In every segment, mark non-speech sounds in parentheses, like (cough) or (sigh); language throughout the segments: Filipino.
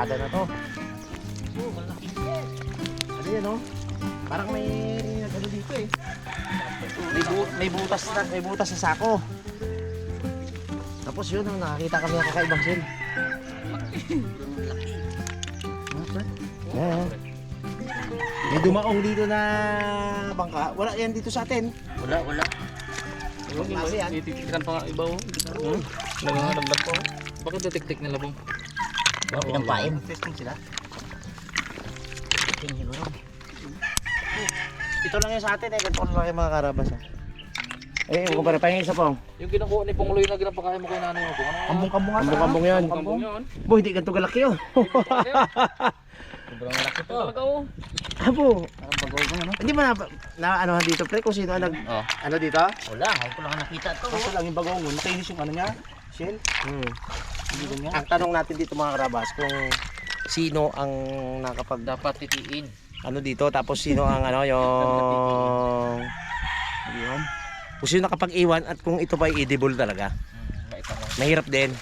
magkabarkada na to. Oh, malaki. Ano yan, no? Parang may ano dito eh. May, bu- may butas na, may butas sa sako. Tapos yun, oh, nakakita kami ng kakaibang shell. Yeah. May dumaong dito na bangka. Wala yan dito sa atin. Wala, wala. Ibang klase yan. Pa nga iba oh. Hmm? Naghahanap po. Bakit detektik nila bang? Baka pinampain. Testing sila. King siguro. Ito lang yung sa atin eh. Ganito lang yung mga karabas. ah. Eh, huwag ko pa rin pahingin isa po. Yung ginakuha ni Pongloy na ginapakain mo kay nanay mo. Kung ano? Kambong-kambong nga. Kambong-kambong yan. Kambong yun. Boy, hindi ganito galaki oh. Sobrang laki to. Talaga oh. Abo. Parang bagoy mo, ano? Hindi mo na, na ano dito pre kung sino ang nag Oh. ano dito? Wala, ako ko lang nakita to. Kaso lang yung bagongon, makinis yung ano niya, shell. Hmm. Ang tanong natin dito mga karabas kung sino ang nakapag Dapat titiin. ano dito tapos sino ang ano yung Yun. kung sino nakapag-iwan at kung ito ba edible talaga. Hmm. Mahirap din.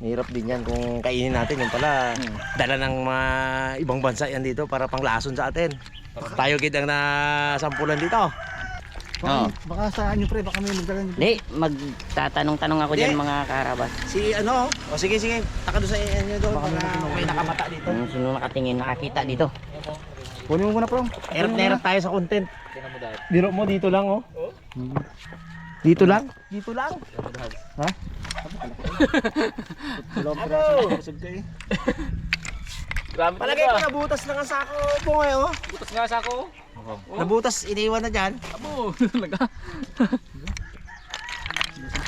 Mahirap din yan kung kainin natin yung pala dala ng mga ibang bansa yan dito para panglason sa atin. Tayo kid ang nasampulan dito. Baka, baka sa anyo pre, baka may nagdala nito. Hindi, magtatanong-tanong ako Hindi. dyan mga karabas. Si ano? O sige sige, taka doon sa inyo doon Baka may para may nakamata dito. Kung sino nakatingin, nakakita dito. Kunin mo muna pro. Erap na erap tayo sa content. Biro mo dito lang oh. Hmm. Dito lang? Dito lang. Tingnan mo Grabe Palagay ko nabutas lang ang sako mo ngayon. Butas nga sa ako. Oh. Nabutas, iniwan na dyan. Abo. (laughs) Talaga.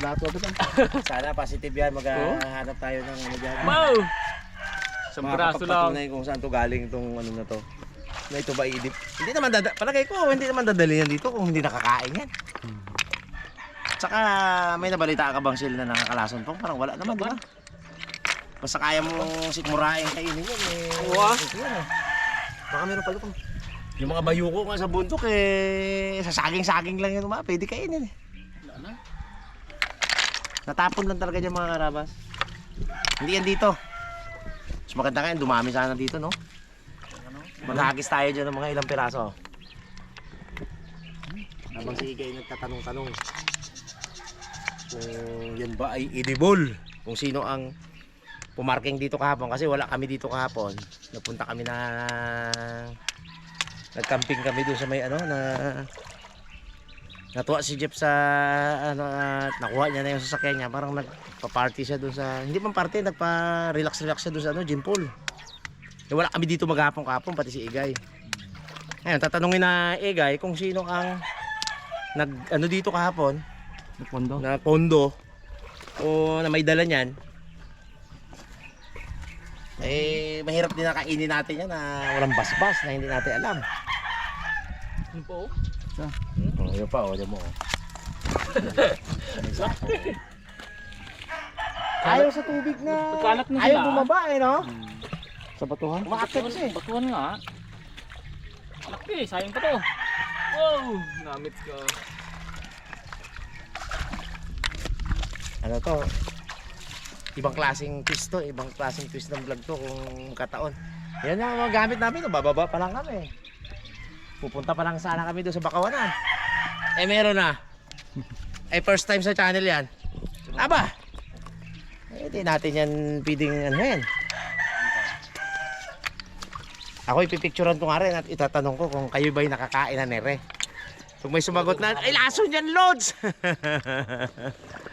Ako dyan. (laughs) Sana positive yan, maghahanap tayo ng ano dyan. Wow. Sa braso lang. Makakapagpatunay kung saan to galing itong ano na to. Na ito ba idip? Hindi naman dada palagay ko hindi naman dadali yan dito kung hindi nakakain yan. Tsaka may nabalita ka bang sila na nakakalason pong? Parang wala naman, di ba? Basta kaya mo sikmurain kainin yan eh. Ito yan, eh. Baka meron pala pang. Yung mga bayuko nga sa bundok eh, sa saging-saging lang yun mga pwede kainin eh. Wala na. Natapon lang talaga dyan mga karabas. Hindi yan dito. Mas maganda nga yan, dumami sana dito, no? Maghagis tayo dyan ng mga ilang piraso. Habang si Igay nagtatanong-tanong kung yan ba ay edible. Kung sino ang pumarking dito kahapon kasi wala kami dito kahapon. Napunta kami na nagcamping kami doon sa may ano na Natuwa si Jeff sa ano at nakuha niya na yung sasakyan niya. Parang nagpa-party siya doon sa hindi man party, nagpa-relax-relax siya doon sa ano, gym pool. Eh, wala kami dito maghapon kahapon pati si Igay. Ngayon, tatanungin na Igay kung sino ang nag ano dito kahapon Napondo. na kondo o na may dala niyan. Eh, mahirap din na kainin natin yan na walang basbas na hindi natin alam. Ano po? Oh, yun pa, oh, yun mo. oh. (laughs) Ayaw sa tubig na. Pagkalat na Ayaw bumaba eh, no? Sa batuhan. Umaakit kasi. Batuhan nga. Laki, sayang pa to. Wow, namit ka. Ano to? Ibang klaseng twist to, ibang klaseng twist ng vlog to kung kataon. Yan yung mga gamit namin, no? bababa pa lang kami. Pupunta pa lang sana kami doon sa Bakawanan. Eh meron na. Eh first time sa channel yan. Aba! Eh di natin yan pwedeng ano yan. Ako ipipicturean ko nga rin at itatanong ko kung kayo ba'y nakakain na nere. Pag may sumagot na, ay lason yan Lods! (laughs)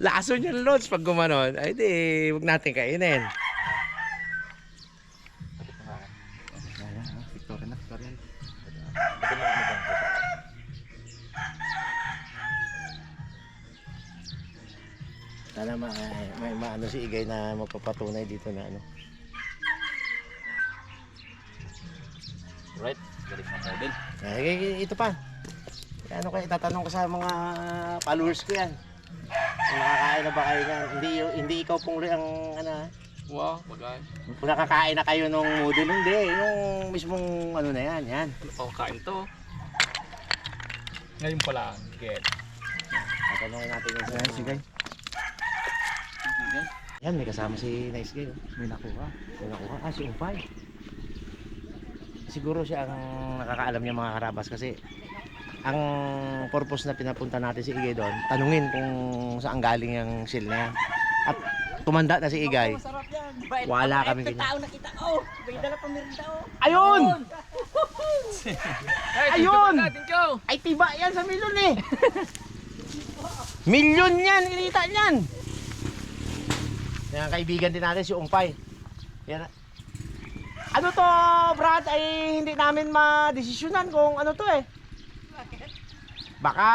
lason yan Lods pag gumanon. Ay di, huwag natin kainin. Na. Sana ma, may maano si Igay na magpapatunay dito na ano. Right, galing ng model. Ay, ito pa. Ano kaya itatanong ko sa mga followers ko yan. Kung nakakain na ba kayo yan? Hindi, hindi ikaw pong ang ano, ah. Wow, bagay. kung nakakain na kayo nung model, hindi. Yung mismong ano na yan, yan. Oh, kain to. Ngayon pala, get. Tatanungin natin yung sa Ayan, sige. Yan, may kasama si Nice Guy. oh. May nakuha. May nakuha. Ah, si Umpay. Siguro siya ang nakakaalam niya mga karabas kasi ang purpose na pinapunta natin si Igay doon, tanungin kung saan galing yung seal na yan. At tumanda na si Igay. Wala kami ganyan. Tao nakita. Oh, may dala pa meron tao. Ayun! Ayun! Ay, tiba yan sa milyon eh. milyon yan, kinita yan. Yan, kaibigan din natin si Umpay. Yan. Ano to, Brad, ay hindi namin madesisyonan kung ano to eh. Baka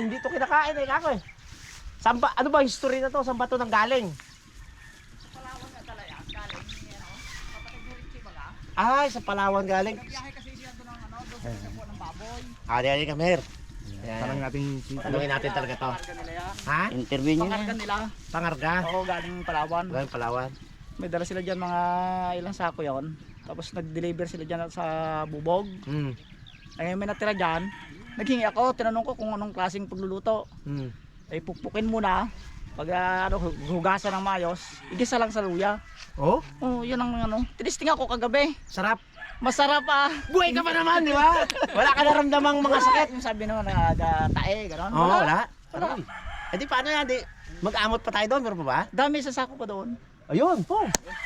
hindi to kinakain eh, kako eh. Saan ba, ano ba history na to? Saan ba to nang galing? Ay, sa Palawan galing. Ah, di ay kami. Yan. natin natin talaga to. Ha? Interview niyo Pangarga na. nila. Pangarga? Oo, galing Palawan. Galing Palawan. May dala sila dyan mga ilang sako yon. Tapos nag-deliver sila dyan sa bubog. Hmm. Ay may natira dyan. Naghingi ako, tinanong ko kung anong klaseng pagluluto. Hmm. Ay pukpukin muna. Pag ah, ano, hu- hugasan ng mayos, igisa lang sa luya. Oh, Oh, yun ang ano. Tinisting ako kagabi. sarap. Masarap ah. Buhay ka pa naman, di ba? Wala ka naramdamang mga sakit. Yung sabi naman na uh, tae, gano'n. Oo, oh, wala. Wala. Eh di paano yan? Di, mag-amot pa tayo doon, meron pa ba? Dami sa sako pa doon. Ayun, po.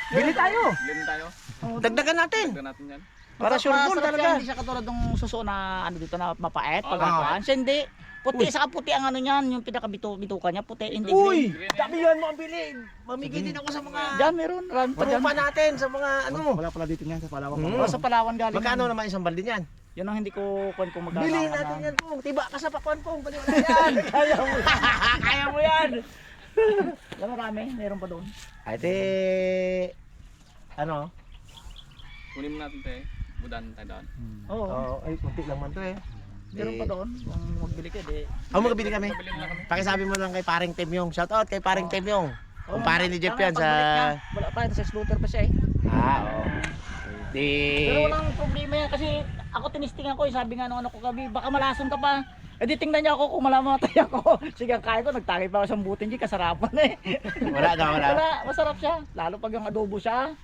Bili tayo. Bilhin tayo. Oh, Dagdagan natin. Tignan natin yan. Para sure siya, talaga. Hindi siya katulad ng suso na ano dito na mapait. Oh, Siya hindi. Puti, saka puti ang ano niyan, yung pinakabituka niya, puti, hindi Uy, green. dami yan mo ang bili. Mamigay din ako sa mga Diyan meron, marami pa dyan. trupa natin, sa mga ano. Wala pala dito niyan sa Palawan. Hmm. Oh, sa Palawan galing. Magkano yan. naman isang balde niyan? Yun ang hindi ko kung kung magkano. Bilhin natin yan, Pong. Tiba ka sa pakwan, Pong. Bali wala (laughs) yan. Kaya mo. (laughs) Kaya mo yan. Yan marami, meron pa doon. Ay, di... Ano? Kunin mo natin te. Budan tayo doon. Oo, Oo, ay, kunti lang man to eh. meron pa doon. Kung magbili ka, di. Oh, magkabili kami. Pakisabi mo lang kay paring Temyong. Shout out kay paring Temyong. Kung pare ni Jeff yan sa... Wala pa, sa slaughter pa siya eh. Ah, oo. Di... Pero walang problema yan kasi ako tinisting ako, eh, sabi nga nung ano ko gabi, baka malason ka pa. Eh di tingnan niya ako kung malamatay (laughs) ako. Sige, ang kaya ko, nagtangay pa ako sa butin, di kasarapan eh. Wala na, wala. Wala, masarap siya. Lalo pag yung adobo siya.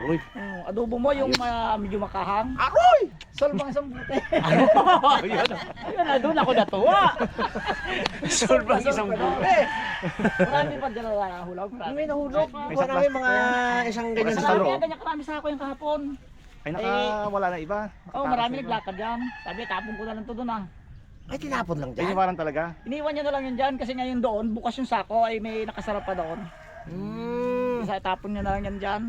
Aroy. Mm, adobo mo yung ah, medyo makahang. Aroy! Solve ang isang buti. Ayun. (laughs) Ayun na, doon ako natuwa. Solve ang isang buti. Marami pa dyan na hulog. May nahulog. May Kuha namin mga isang ganyan sa yan, ganyan karami sa ako yung kahapon. Ay naka wala na iba. Oh, marami naglakad yan. Sabi, tapon ko na lang to doon ah. Ay, tinapon lang dyan. Iniwaran talaga. Iniwan niya na lang yun dyan kasi ngayon doon, bukas yung sako ay may nakasarap pa doon. Mm. Isa tapon niya na lang yan dyan.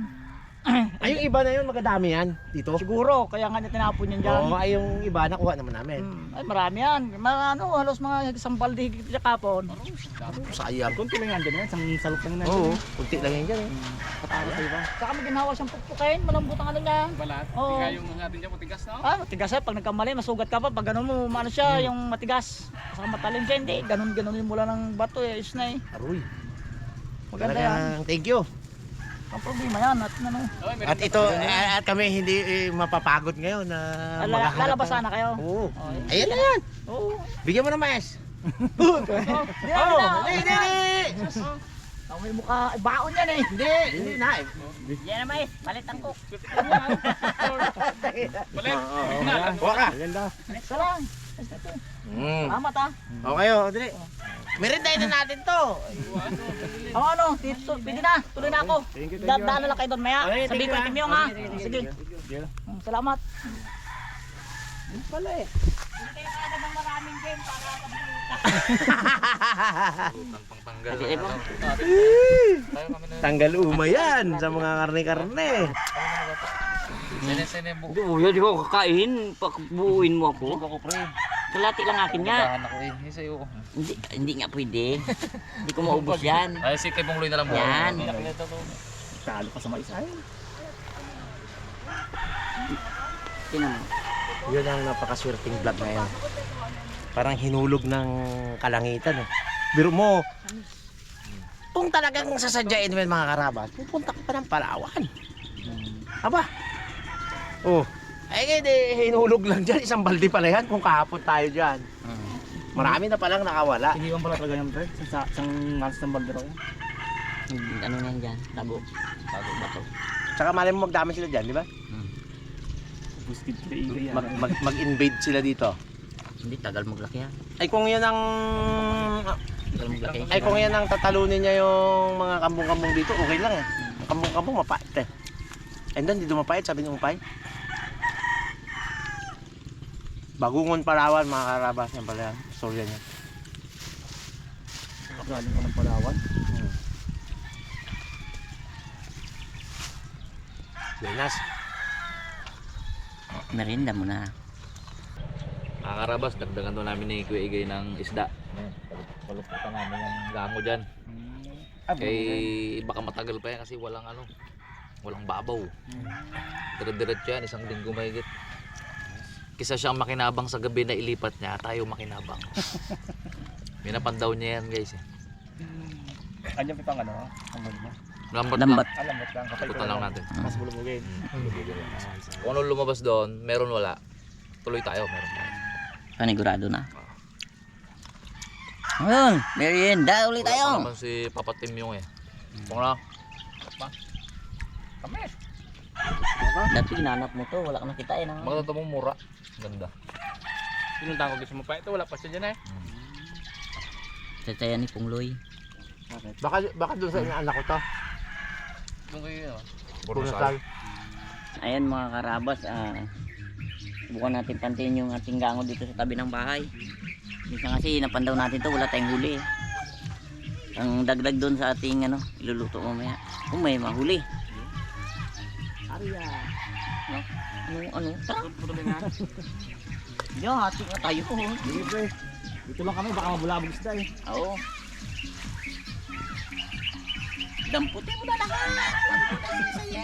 Ay, yung iba na yun, magdadami yan dito. Siguro, kaya nga niya tinapon yan dyan. Oo, ay yung iba, nakuha naman namin. Mm, ay marami yan. Mga ano, halos mga isang balde higit sa kapon. Sayang. Kunti lang yan dyan yan. Isang salok lang yan. Oo, kunti lang yan dyan eh. Patalo sa iba. Saka may ginawa siyang pukpukin, malambot ang ano niya. Balat. Oo. Hindi kaya yung natin dyan matigas na. Ah, matigas siya. Pag nagkamali, masugat ka pa. Pag ganun mo, ano siya, yung matigas. Saka matalim siya, hindi. Ganun-ganunin mo lang ng bato eh. Ayos na eh. Aroy. Maganda yan. Thank you. Ang problema yan. At ano, At ito, at kami hindi eh, mapapagod ngayon na lala- maghahanap lalabas ng- sana kayo. Oo. Oh, Ayan na yan. Oo. Bigyan mo (laughs) na mais. Oh, Oo. oh, Hindi, hindi, hindi. Ako may mukha, baon yan eh. Hindi, hindi na. eh. Yan na mais, palit ang cook. Balit. Huwag ka. Ganda. Ito lang. Mm. Salamat ah. Okay, oh, dali. Merinday na natin to. Ang ano, dito, pwede na. Tuloy na ako. Thank you, thank you. Dadaan na lang kayo doon maya. Sabihin ko yung timyong ha. Sige. Mm, Salamat. Pala eh. Pangtanggal. Kasi kami na. Tanggal uma yan sa mga karne-karne. Sene sene bu. Hindi, uyo, di ko kakain. Pakbuuin mo ako. Ako pre. Kalati lang akin nga. Ako eh. Hindi sa'yo. Hindi, hindi nga pwede. Hindi ko maubos yan. Ay si kay Bongloy na lang mo. Yan. Talo ka sa mais. Ay. Tinan mo. Yun ang napakaswerteng vlog ngayon. Parang hinulog ng kalangitan eh. Biro mo, kung talagang sasadyain mo yung mga karabas, pupunta ka pa ng Palawan. Aba. Oh. Ay, hindi, hinulog lang dyan. Isang balde pala yan kung kahapon tayo dyan. Marami na palang nakawala. Iniwan pala talaga yan pre. Isang, isang malas ng baldero yan. Mag- Ano na yan dyan? Tago. Tago ba to? Tsaka malay mo magdami sila dyan, di ba? Yan. Mag, mag, mag-invade sila dito. Hindi, tagal maglaki yan. Ay kung yan ang Tagal maglaki. ay kung yan ang tatalunin niya yung mga kambong-kambong dito, okay lang eh. Kambong-kambong mapait eh. And then dito mapait, sabi ng upay. Bagungon Palawan mga karabas yan pala yan. Storya niya. Galing ka ng Palawan. Lenas. Merinda mo na. Mga karabas, dagdagan to namin ni Kuya Igay ng isda. Paluputan namin yung gango dyan. Ah, Kay baka matagal pa yan kasi walang ano, walang babaw. Dire-diretso yan, isang linggo mahigit. Kisa siyang makinabang sa gabi na ilipat niya, tayo makinabang. (laughs) Minapandaw niya yan guys. Eh. Andiyan pa pang ano? Ang mo. Lambat Lambat. lang. Alam mo lang. Kapay Ikutan lang natin. Mas bulubugin. Kung ano lumabas doon, meron wala. Tuloy tayo, meron tayo. Panigurado na. Ayun, merienda ulit Wala pa tayo. naman si Papa Tim yung eh. Kung na, Dati ginanap mo to, wala ka nakita eh. Nang... maganda mong mura. Ganda. Pinunta ko gusto mo pa ito, wala pa siya dyan eh. Tataya ni Pungloy. Baka baka doon sa inaanak ko to. Doon kayo yun. Punasal. Ayan mga karabas, ah, subukan natin pantin yung ating gango dito sa tabi ng bahay. Minsan kasi napandaw natin to, wala tayong huli. eh. Ang dagdag doon sa ating ano, iluluto mamaya. Kung may mahuli. Arya. No? Ano, ano? Tara. (laughs) Yo, hati na tayo. Sige pre. Dito lang kami. Baka mabulabog isda eh. Oo. Damputin mo na lahat. Pati na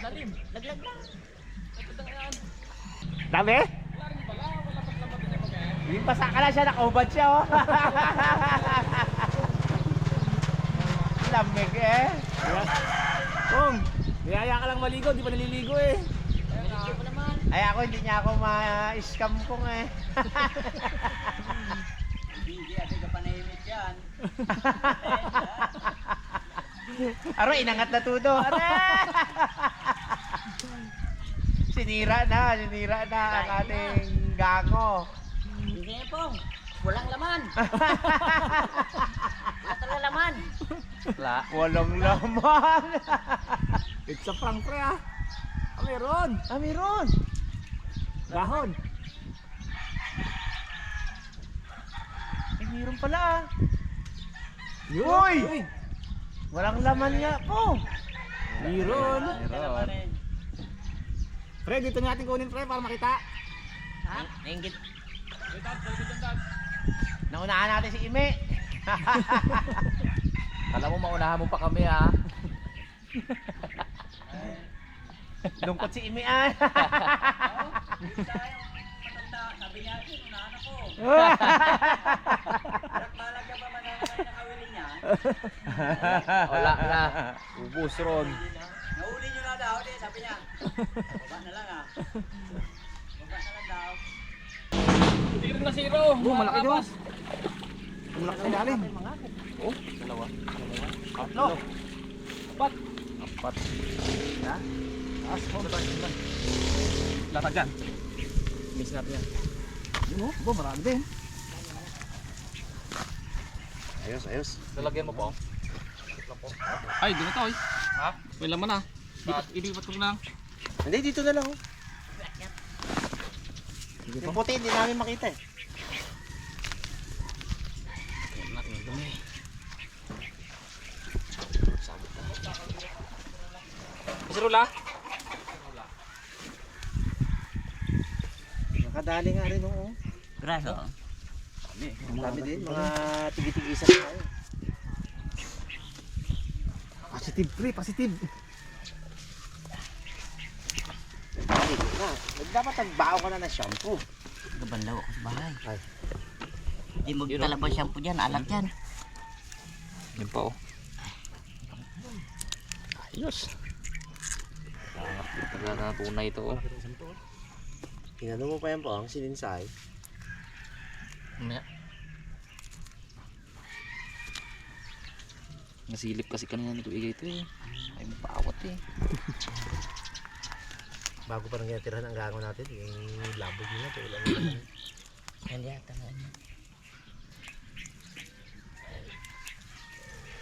Lalim, laglag lang. Dami? Yung basa ka na siya, nakaubad siya oh. (laughs) Lamig eh. Kung, niyaya ka lang maligo. Di pa naliligo eh. Ay ako hindi niya ako ma-scam kong eh. (laughs) Aro, inangat na tudo. Are! (laughs) sinira na, sinira na ang ating gango. Hindi pong. Walang laman. (laughs) Wala talaga laman. La, walang laman. It's a prank pre ah. Ah, meron. ah, meron. Dahon. Eh, meron pala. ah. Uy! Walang laman nga po. Meron. Pre, dito natin kunin pre para makita. Ha? Nainggit. Naunahan natin si Ime. (laughs) Alam mo, maunahan mo pa kami ah. (laughs) Lungkot si Ime ah. Sabi niya, unahan ako. Balag ka pa man nakawili niya. Wala na. Ubus ron. Nahuli niyo na daw, di, sabi niya. Baba na lang ah. Baba na lang daw. Zero na zero. Oh, malaki doon. Malaki sa ilalim. Tatlo. Taas mo. Latag dyan. Miss natin yan. Yun oh, bo, marami din. Ayos, ayos. Lalagyan mo po. Ay, doon na to eh. Ha? May laman ah. Ilipat, ko lang. Hindi, dito na lang. Oh. Yung puti, hindi namin makita eh. Kasi rula. Nakadali nga rin oh. Graso. Ang dami din, mga tigi-tigisa tayo. Positive pre, positive. Ay, na. Dapat nagbao ka na ng shampoo. Gabanlaw ako sa bahay. Ay. Hindi mo talabas shampoo dyan, alat yan. Yun pa oh. Ayos. Talaga na tunay ito oh. Tinanong mo pa yan po, ang silinsay. Mamaya. Nasilip kasi kanina nito igay ito eh. Ay mapawat eh. (laughs) Bago pa nang tinatirahan ang gango natin, yung labog nila, ito ulan nila. Yan yata nga yan.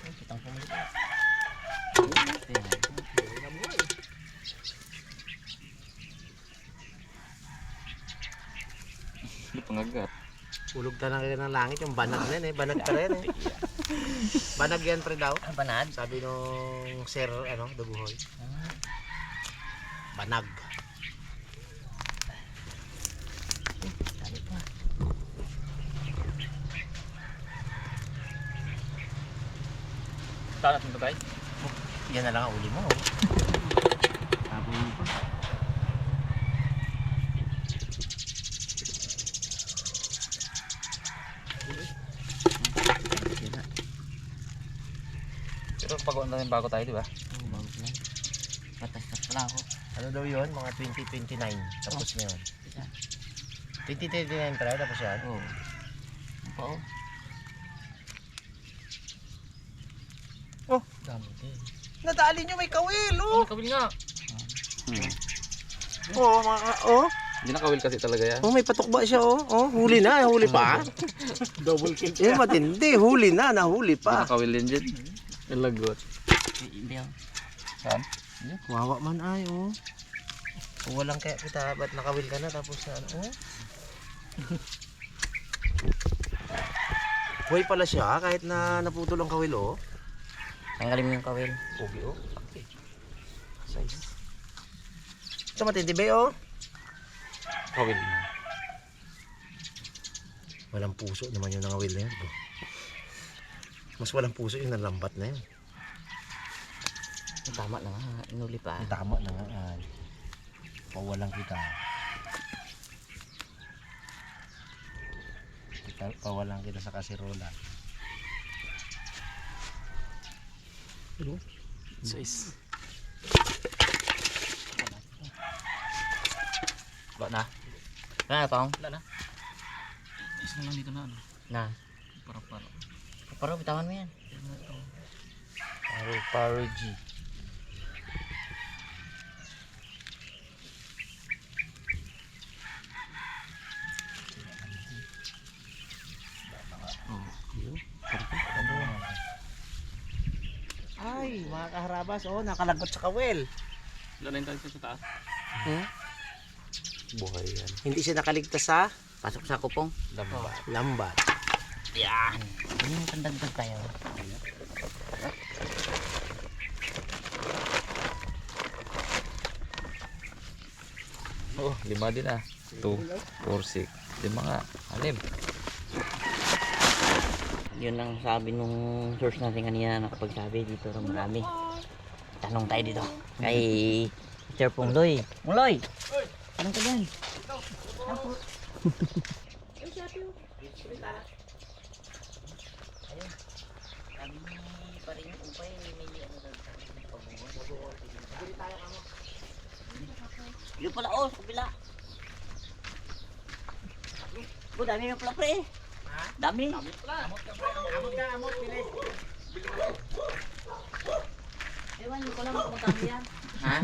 Ay, kitang pumunta. Pangagat. Ulog ta na kayo ng langit, yung banag na yan eh, banag pa rin eh. banag yan pre daw. Ang banad. Sabi nung sir, ano, Duguhoy. Banag. Dami pa. Mo to guys. Yan na lang ang uli mo. (laughs) Pero pag na rin bago tayo di ba? Oh, bago lang. Patas-tas pala ako. Ano daw yun? Mga 2029. Tapos na yun. Isa. 2029 pre, tapos yan. Oo. Ang pa oh. Oh. Dami din. Nadali nyo may kawil, oh! Ang kabil nga. Oo, mga ka, oh. Hindi nakawil kasi talaga yan. Oh, may patukba siya, oh. Oh, huli na, huli pa. (laughs) Double kill. Eh, matindi, huli na, nahuli Hindi pa. nakawil din dyan. Yung lagot. Hindi oh. Saan? Wawa man ay, oh. Walang kaya kita, ba't nakawil ka na tapos na, ano, oh. (laughs) Buhay pala siya, kahit na naputol ang kawil, oh. Tanggalin mo yung kawil. Pogi, oh. Okay. Size. Sa matindi ba, oh? Kawil. Walang puso naman yung nangawil na yun. bro. Mas walang puso yung nalambat na yun. Tama na nga. Inuli pa. Tama na nga ay. Pawalang kita. kita pawalang kita sa kasirola. Size. Ba na? Na, pang. Isa na lang dito na ano. Na. Para para. Pero bitawan mo yan. Paro, paro G. Ay, kaharabas, oh, nakalagot sa kawel. Lalayin tayo sa taas. Buhay yan. Hindi siya nakaligtas sa Pasok sa kupong. Lambat. lambat. Yan. Ano yung pandagdag tayo? Oh, lima din ah. 2, 4, 6. Lima nga. Anim. Yun lang sabi nung source natin kanina nakapagsabi dito na marami. Tanong tayo dito. Kay Sir Pungloy. Pungloy! Tanong ka dyan. Yung Yung pala, oh, sa kabila. Oh, dami na pala pre. Dami. Dami pala. Amot ka. Amot ka, amot, bilis. Ewan, hindi ko lang magkano yan. Ha?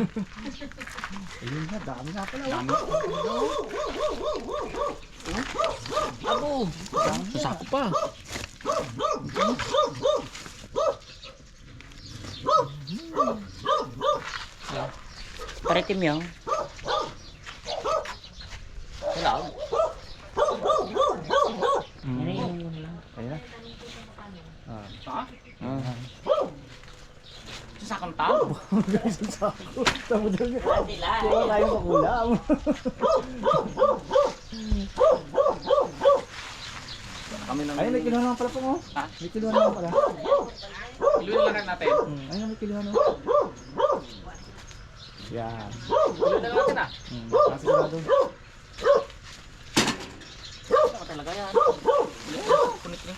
Ayun na, dami na pala. Dami ko. Abo. Sasako pa. Paritim yung. Wala. Ano yun lang? Wala. Ha? Ah. Sasakang tao. Tamo daw niya. Hindi lang. (laughs) Wala tayong makulam. Kami nang... Ayun, may kiluhan naman pala po mo. Ha? May kiluhan naman pala. Iluin lang natin. Hmm, ayun, may kiluhan naman. Yan. Iluin lang natin ah. Hmm, nakasigurado. Saka talaga yan.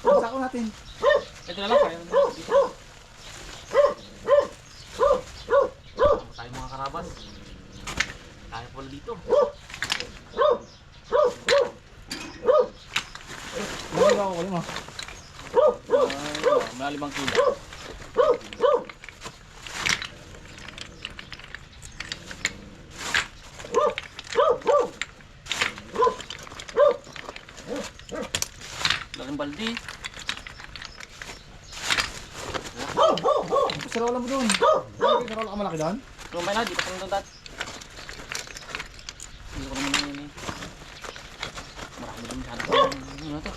Sako natin. Ito na lang. Kaya na karabas. Kaya pala dito. Ano ako kulit mo? Mga limang kilo. Laking baldi. Sarola mo doon. May sarola ka malaki doon? Lumay na, dito pa nung dat. Hindi ko naman yun eh. Marami din masyado. Ano to?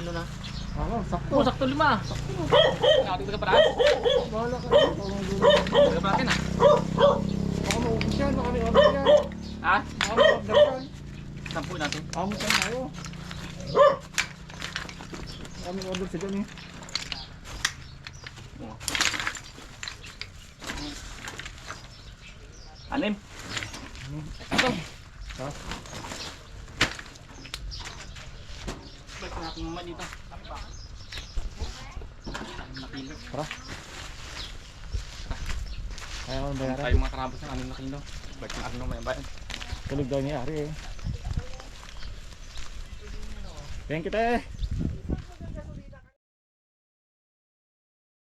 Ano na? Ako, sakto. Oh, sakto lima. Sakto. Ngating taga paraan. Bahala ka. Parang dulo. Taga paraan ah. Baka maubos yan. Baka may order yan. Ha? May order yan. Sampu natin. Amo tayo tayo. Baka may order sa dyan eh. Anim. Ito. Ha? Balik natin mama dito. Anim na kilo. Kaya ko bayaran. Tayo mga karabas ng anim na kilo. Na ano may bayan. Tulog daw niya, Ari eh. Thank you, te.